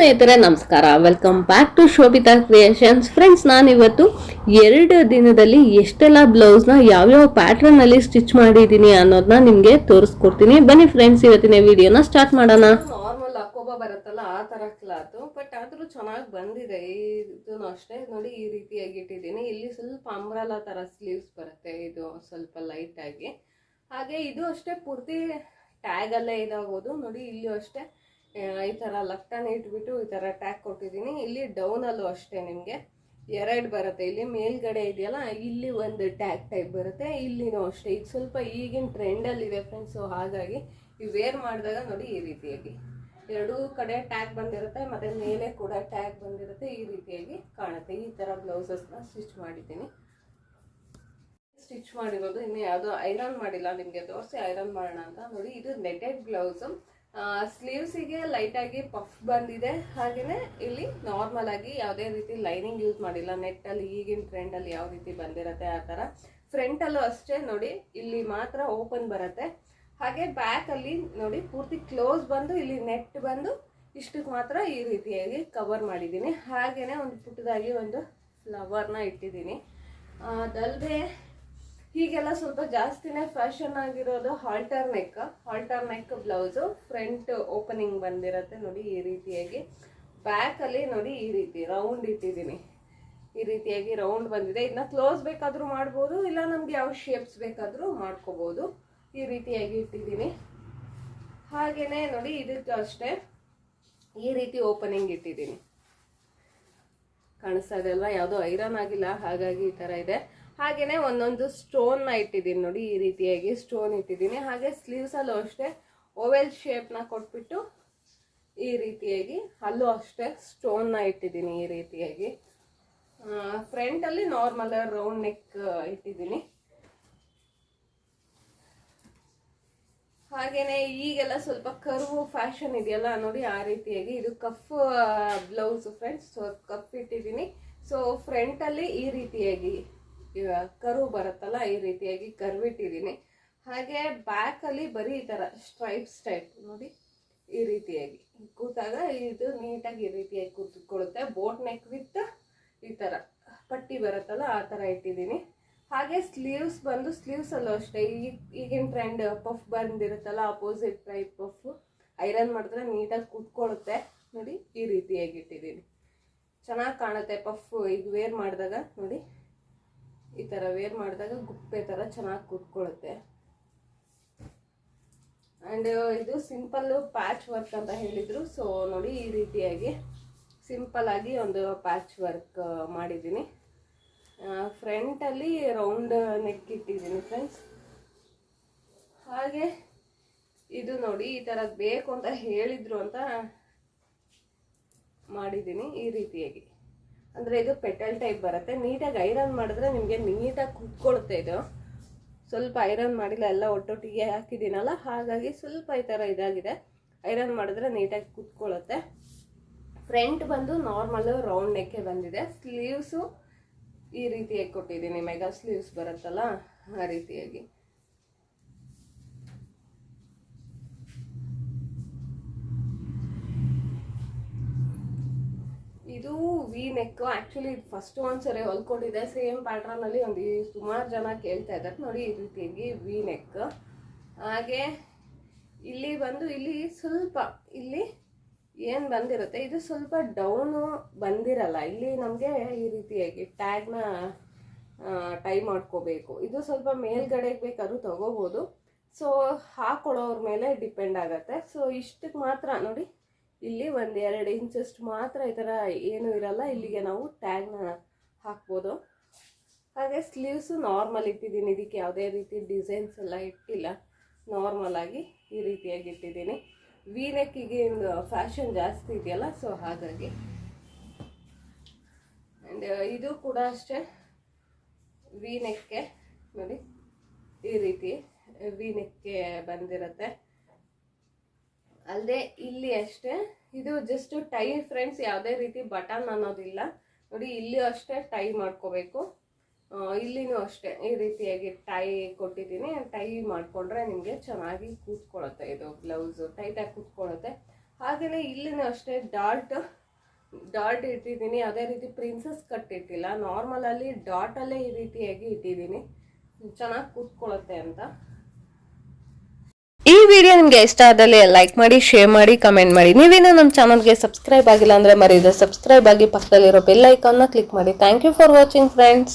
ಸ್ನೇಹಿತರೆ, ನಮಸ್ಕಾರ. Welcome back to Shobhita creations friends ನಾನಿವತ್ತು ಎರಡು ದಿನದಲ್ಲಿ ಎಷ್ಟೆಲ್ಲ ಬ್ಲೌಸ್ನ ಯಾವ್ಯಾವ ಪ್ಯಾಟ್ರನ್ನಲ್ಲಿ ಸ್ಟಿಚ್ ಮಾಡಿದ್ದೀನಿ ಅನ್ನೋದನ್ನ ನಿಮಗೆ ತೋರಿಸ್ಕೊಡ್ತೀನಿ. ಬನ್ನಿ ಫ್ರೆಂಡ್ಸ್ ಇವತ್ತಿನ ವಿಡಿಯೋನ ಸ್ಟಾರ್ಟ್ ಮಾಡೋಣ. ನಾರ್ಮಲ್ ಅಕೋಬ ಬರುತ್ತಲ್ಲ, ಆ ತರ ಕ್ಲಾತ್ ಬಟ್ ಆದರೂ ಚೆನ್ನಾಗಿ ಬಂದಿದೆ. ಇದನ್ನು ಅಷ್ಟೇ ನೋಡಿ ಈ ರೀತಿಯಾಗಿ ಇಟ್ಟಿದ್ದೀನಿ. ಇಲ್ಲಿ ಸ್ವಲ್ಪ ಅಂಬ್ರಾಲ ತರ ಸ್ಲೀವ್ಸ್ ಬರುತ್ತೆ. ಇದು ಸ್ವಲ್ಪ ಲೈಟ್ ಆಗಿ. ಹಾಗೆ ಇದು ಅಷ್ಟೇ ಪೂರ್ತಿ ಟ್ಯಾಗ್ ಅಲ್ಲೇ ಇದಾಗೋದು ನೋಡಿ, ಇಲ್ಲಿ ಅಷ್ಟೇ ಈ ಥರ ಲಫ್ಟನ್ನು ಇಟ್ಬಿಟ್ಟು ಈ ಥರ ಟ್ಯಾಕ್ ಕೊಟ್ಟಿದ್ದೀನಿ. ಇಲ್ಲಿ ಡೌನಲ್ಲೂ ಅಷ್ಟೇ ನಿಮಗೆ. ಎರಡು ಬರುತ್ತೆ. ಇಲ್ಲಿ ಮೇಲ್ಗಡೆ ಇದೆಯಲ್ಲ, ಇಲ್ಲಿ ಒಂದು ಟ್ಯಾಗ್ ಟೈಪ್ ಬರುತ್ತೆ. ಇಲ್ಲಿನೂ ಅಷ್ಟೇ. ಇದು ಸ್ವಲ್ಪ ಈಗಿನ ಟ್ರೆಂಡಲ್ಲಿದೆ ಫ್ರೆಂಡ್ಸ್ ಹಾಗಾಗಿ ಈ ವೇರ್ ಮಾಡಿದಾಗ ನೋಡಿ ಈ ರೀತಿಯಾಗಿ. ಎರಡೂ ಕಡೆ ಟ್ಯಾಗ್ ಬಂದಿರುತ್ತೆ, ಮತ್ತು ಮೇಲೆ ಕೂಡ ಟ್ಯಾಗ್ ಬಂದಿರುತ್ತೆ ಈ ರೀತಿಯಾಗಿ ಕಾಣುತ್ತೆ. ಈ ಥರ ಬ್ಲೌಸಸ್ನ ಸ್ಟಿಚ್ ಮಾಡಿದ್ದೀನಿ. ಸ್ಟಿಚ್ ಮಾಡಿರೋದು ಇನ್ನು ಯಾವುದೋ ಐರನ್ ಮಾಡಿಲ್ಲ, ನಿಮಗೆ ತೋರಿಸಿ ಐರನ್ ಮಾಡೋಣ ಅಂತ. ನೋಡಿ, ಇದು ನೆಟೆಡ್ ಬ್ಲೌಸು ಸ್ಲೀವ್ಸಿಗೆ ಲೈಟಾಗಿ ಪಫ್ ಬಂದಿದೆ. ಹಾಗೆಯೇ ಇಲ್ಲಿ ನಾರ್ಮಲ್ ಆಗಿ ಯಾವುದೇ ರೀತಿ ಲೈನಿಂಗ್ ಯೂಸ್ ಮಾಡಿಲ್ಲ. ನೆಟ್ಟಲ್ಲಿ ಈಗಿನ ಟ್ರೆಂಡಲ್ಲಿ ಯಾವ ರೀತಿ ಬಂದಿರತ್ತೆ ಆ ಥರ. ಫ್ರಂಟಲ್ಲೂ ಅಷ್ಟೇ ನೋಡಿ, ಇಲ್ಲಿ ಮಾತ್ರ ಓಪನ್ ಬರುತ್ತೆ. ಹಾಗೆ ಬ್ಯಾಕಲ್ಲಿ ನೋಡಿ ಪೂರ್ತಿ ಕ್ಲೋಸ್ ಬಂದು, ಇಲ್ಲಿ ನೆಟ್ ಬಂದು ಇಷ್ಟಕ್ಕೆ ಮಾತ್ರ ಈ ರೀತಿಯಾಗಿ ಕವರ್ ಮಾಡಿದ್ದೀನಿ. ಹಾಗೆಯೇ ಒಂದು ಪುಟ್ಟದಾಗಿ ಒಂದು ಫ್ಲವರ್ನ ಇಟ್ಟಿದ್ದೀನಿ. ಅದಲ್ಲದೆ ಹೀಗೆಲ್ಲ ಸ್ವಲ್ಪ ಜಾಸ್ತಿನೇ ಫ್ಯಾಷನ್ ಆಗಿರೋದು halter neck halter neck blouse front opening ಬಂದಿರತ್ತೆ ನೋಡಿ ಈ ರೀತಿಯಾಗಿ. ಬ್ಯಾಕಲ್ಲಿ ನೋಡಿ ಈ ರೀತಿ ರೌಂಡ್ ಇಟ್ಟಿದ್ದೀನಿ. ಈ ರೀತಿಯಾಗಿ ರೌಂಡ್ ಬಂದಿದೆ. ಇದನ್ನ ಕ್ಲೋಸ್ ಬೇಕಾದರೂ ಮಾಡ್ಬೋದು, ಇಲ್ಲ ನಮ್ಗೆ ಯಾವ ಶೇಪ್ಸ್ ಬೇಕಾದರೂ ಮಾಡ್ಕೋಬೋದು. ಈ ರೀತಿಯಾಗಿ ಇಟ್ಟಿದ್ದೀನಿ. ಹಾಗೆಯೇ ನೋಡಿ ಇದಕ್ಕೂ ಅಷ್ಟೇ. ಈ ರೀತಿ ಓಪನಿಂಗ್ ಇಟ್ಟಿದ್ದೀನಿ. ಕಾಣಿಸ್ತಾ ಇದೆ ಅಲ್ವಾ? ಯಾವುದೋ ಐರನ್ ಆಗಿಲ್ಲ, ಹಾಗಾಗಿ ಈ ಥರ ಇದೆ. ಹಾಗೆಯೇ ಒಂದೊಂದು ಸ್ಟೋನ್ನ ಇಟ್ಟಿದ್ದೀನಿ ನೋಡಿ, ಈ ರೀತಿಯಾಗಿ ಸ್ಟೋನ್ ಇಟ್ಟಿದ್ದೀನಿ. ಹಾಗೆ ಸ್ಲೀವ್ಸಲ್ಲೂ ಅಷ್ಟೇ ಓವೆಲ್ ಶೇಪ್ನ ಕೊಟ್ಬಿಟ್ಟು ಈ ರೀತಿಯಾಗಿ ಅಲ್ಲೂ ಅಷ್ಟೇ ಸ್ಟೋನ್ನ ಇಟ್ಟಿದ್ದೀನಿ ಈ ರೀತಿಯಾಗಿ. ಫ್ರಂಟಲ್ಲಿ ನಾರ್ಮಲ್ ರೌಂಡ್ ನೆಕ್ ಇಟ್ಟಿದ್ದೀನಿ. ಹಾಗೇನೆ ಈಗೆಲ್ಲ ಸ್ವಲ್ಪ ಕರ್ವು ಫ್ಯಾಷನ್ ಇದೆಯಲ್ಲ ನೋಡಿ, ಆ ರೀತಿಯಾಗಿ ಇದು ಕಫ್ ಬ್ಲೌಸ್ ಫ್ರೆಂಡ್ಸ್ ಕಫ್ ಇಟ್ಟಿದ್ದೀನಿ. ಸೊ ಫ್ರಂಟಲ್ಲಿ ಈ ರೀತಿಯಾಗಿ ಕರು ಬರುತ್ತಲ್ಲ, ಈ ರೀತಿಯಾಗಿ ಕರ್ವಿಟ್ಟಿದ್ದೀನಿ. ಹಾಗೆ ಬ್ಯಾಕಲ್ಲಿ ಬರೀ ಈ ಥರ ಸ್ಟ್ರೈಪ್ಸ್ ಟೈಪ್ ನೋಡಿ, ಈ ರೀತಿಯಾಗಿ. ಕೂತಾಗ ಇದು ನೀಟಾಗಿ ಈ ರೀತಿಯಾಗಿ ಕೂತ್ಕೊಳ್ಳುತ್ತೆ. ಬೋಟ್ ನೆಕ್ ವಿತ್ ಈ ಥರ ಪಟ್ಟಿ ಬರುತ್ತಲ್ಲ, ಆ ಥರ ಇಟ್ಟಿದ್ದೀನಿ. ಹಾಗೆ ಸ್ಲೀವ್ಸ್ ಬಂದು ಸ್ಲೀವ್ಸ್ ಅಲ್ಲೂ ಅಷ್ಟೇ. ಈ ಈಗಿನ ಟ್ರೆಂಡ್ ಪಫ್ ಬಂದಿರುತ್ತಲ್ಲ ಅಪೋಸಿಟ್ ಟೈಪ್ ಪಫ್ ಐರನ್ ಮಾಡಿದ್ರೆ ನೀಟಾಗಿ ಕೂತ್ಕೊಳ್ಳುತ್ತೆ. ನೋಡಿ, ಈ ರೀತಿಯಾಗಿ ಇಟ್ಟಿದ್ದೀನಿ. ಚೆನ್ನಾಗಿ ಕಾಣುತ್ತೆ ಪಫ್ ಈಗ ವೇರ್ ಮಾಡಿದಾಗ, ನೋಡಿ. ಥರ ವೇರ್ ಮಾಡಿದಾಗ ಗುಪ್ಪೆ ಥರ ಚೆನ್ನಾಗಿ ಕೂತ್ಕೊಳ್ಳುತ್ತೆ ಆ್ಯಂಡ್ ಇದು ಸಿಂಪಲ್ಲು ಪ್ಯಾಚ್ ವರ್ಕ್ ಅಂತ ಹೇಳಿದರು. ಸೊ ನೋಡಿ ಈ ರೀತಿಯಾಗಿ ಸಿಂಪಲ್ಲಾಗಿ ಒಂದು ಪ್ಯಾಚ್ ವರ್ಕ್ ಮಾಡಿದ್ದೀನಿ. ಫ್ರಂಟಲ್ಲಿ ರೌಂಡ್ ನೆಕ್ ಇಟ್ಟಿದ್ದೀನಿ ಫ್ರೆಂಡ್ಸ್ ಹಾಗೆ ಇದು ನೋಡಿ ಈ ಥರ ಬೇಕು ಅಂತ ಹೇಳಿದರು ಅಂತ ಮಾಡಿದ್ದೀನಿ ಈ ರೀತಿಯಾಗಿ. ಅಂದರೆ ಇದು ಪೆಟಲ್ ಟೈಪ್ ಬರುತ್ತೆ. ನೀಟಾಗಿ ಐರನ್ ಮಾಡಿದ್ರೆ ನಿಮಗೆ ನೀಟಾಗಿ ಕುತ್ಕೊಳ್ಳುತ್ತೆ ಇದು. ಸ್ವಲ್ಪ ಐರನ್ ಮಾಡಿಲ್ಲ, ಎಲ್ಲ ಒಟ್ಟೊಟ್ಟಿಗೆ ಹಾಕಿದ್ದೀನಲ್ಲ, ಹಾಗಾಗಿ ಸ್ವಲ್ಪ ಈ ಥರ ಇದಾಗಿದೆ. ಐರನ್ ಮಾಡಿದ್ರೆ ನೀಟಾಗಿ ಕುತ್ಕೊಳ್ಳುತ್ತೆ ಫ್ರಂಟ್ ಬಂದು ನಾರ್ಮಲ್ ರೌಂಡ್ ನೆಕ್ಕೆ ಬಂದಿದೆ. ಸ್ಲೀವ್ಸು ಈ ರೀತಿಯಾಗಿ ಕೊಟ್ಟಿದ್ದೀನಿ ಮೆಗಾ ಸ್ಲೀವ್ಸ್ ಬರುತ್ತಲ್ಲ, ಆ ರೀತಿಯಾಗಿ ಇದು ನೆಕ್ ಆ್ಯಕ್ಚುಲಿ ಫಸ್ಟ್ ಒಂದ್ಸರಿ ಹೊಲ್ಕೊಂಡಿದೆ ಸೇಮ್ ಪ್ಯಾಟ್ರನಲ್ಲಿ ಒಂದು ಸುಮಾರು ಜನ ಕೇಳ್ತಾ ಇದ್ದಾರೆ ನೋಡಿ ಈ ರೀತಿಯಾಗಿ ವಿ ನೆಕ್ ಹಾಗೆ ಇಲ್ಲಿ ಬಂದು, ಇಲ್ಲಿ ಸ್ವಲ್ಪ, ಇಲ್ಲಿ ಏನು ಬಂದಿರುತ್ತೆ? ಇದು ಸ್ವಲ್ಪ ಡೌನು ಬಂದಿರಲ್ಲ. ಇಲ್ಲಿ ನಮಗೆ ಈ ರೀತಿಯಾಗಿ ಟ್ಯಾಗ್ನ ಟೈ ಮಾಡ್ಕೋಬೇಕು. ಇದು ಸ್ವಲ್ಪ ಮೇಲ್ಗಡೆಗೆ ಬೇಕಾದ್ರೂ ತಗೋಬೋದು. ಸೊ ಹಾಕೊಳ್ಳೋರ ಮೇಲೆ ಡಿಪೆಂಡ್ ಆಗುತ್ತೆ. ಸೊ ಇಷ್ಟಕ್ಕೆ ಮಾತ್ರ, ನೋಡಿ. ಇಲ್ಲಿ ಒಂದು ಎರಡು ಇಂಚಷ್ಟು ಮಾತ್ರ ಈ ಥರ ಏನೂ ಇರಲ್ಲ. ಇಲ್ಲಿಗೆ ನಾವು ಟ್ಯಾಗ್ನ ಹಾಕ್ಬೋದು. ಹಾಗೆ ಸ್ಲೀವ್ಸು ನಾರ್ಮಲ್ ಇಟ್ಟಿದ್ದೀನಿ. ಇದಕ್ಕೆ ಯಾವುದೇ ರೀತಿ ಡಿಸೈನ್ಸ್ ಎಲ್ಲ ಇಟ್ಟಿಲ್ಲ. ನಾರ್ಮಲಾಗಿ ಈ ರೀತಿಯಾಗಿ ಇಟ್ಟಿದ್ದೀನಿ. ವಿ ನೆಕ್ಕಿಗೆ ಫ್ಯಾಷನ್ ಜಾಸ್ತಿ ಇದೆಯಲ್ಲ ಸೊ ಹಾಗಾಗಿ. ಆ್ಯಂಡ್ ಇದು ಕೂಡ ಅಷ್ಟೇ ವೀನೆಕ್ಕೆ ನೋಡಿ, ಈ ರೀತಿ ವೀನೆಕ್ಕೆ ಬಂದಿರುತ್ತೆ. ಅಲ್ಲದೆ ಇಲ್ಲಿ ಅಷ್ಟೇ. ಇದು ಜಸ್ಟ್ ಟೈ ಫ್ರೆಂಡ್ಸ್ ಯಾವುದೇ ರೀತಿ ಬಟನ್ ಅನ್ನೋದಿಲ್ಲ. ನೋಡಿ, ಇಲ್ಲಿ ಅಷ್ಟೇ ಟೈ ಮಾಡ್ಕೋಬೇಕು. ಇಲ್ಲಿನೂ ಅಷ್ಟೇ. ಈ ರೀತಿಯಾಗಿ ಟೈ ಕೊಟ್ಟಿದ್ದೀನಿ. ಟೈ ಮಾಡಿಕೊಂಡ್ರೆ ನಿಮಗೆ ಚೆನ್ನಾಗಿ ಕೂತ್ಕೊಳ್ಳುತ್ತೆ. ಇದು ಬ್ಲೌಸು ಟೈಟಾಗಿ ಕೂತ್ಕೊಳ್ಳುತ್ತೆ. ಹಾಗೆಯೇ ಇಲ್ಲಿನೂ ಅಷ್ಟೇ ಡಾಟ್ ಡಾಟ್ ಇಟ್ಟಿದ್ದೀನಿ. ಯಾವುದೇ ರೀತಿ ಪ್ರಿನ್ಸಸ್ ಕಟ್ ಇಟ್ಟಿಲ್ಲ. ನಾರ್ಮಲಲ್ಲಿ ಡಾಟಲ್ಲೇ ಈ ರೀತಿಯಾಗಿ ಇಟ್ಟಿದ್ದೀನಿ. ಚೆನ್ನಾಗಿ ಕೂತ್ಕೊಳ್ಳುತ್ತೆ ಅಂತ. ವಿಡಿಯೋ ನಿಮಗೆ ಇಷ್ಟ ಆದಲ್ಲಿ ಲೈಕ್ ಮಾಡಿ ಶೇರ್ ಮಾಡಿ ಕಮೆಂಟ್ ಮಾಡಿ. ನೀವೇನೋ ನಮ್ಮ ಚಾನಲ್ಗೆ ಸಬ್ಸ್ಕ್ರೈಬ್ ಆಗಿಲ್ಲ ಅಂದರೆ ಮರೀದೆ ಸಬ್ಸ್ಕ್ರೈಬ್ ಆಗಿ ಪಕ್ಕದಲ್ಲಿರೋ ಬೆಲ್ ಐಕಾನ್ನ ಕ್ಲಿಕ್ ಮಾಡಿ. Thank you for watching friends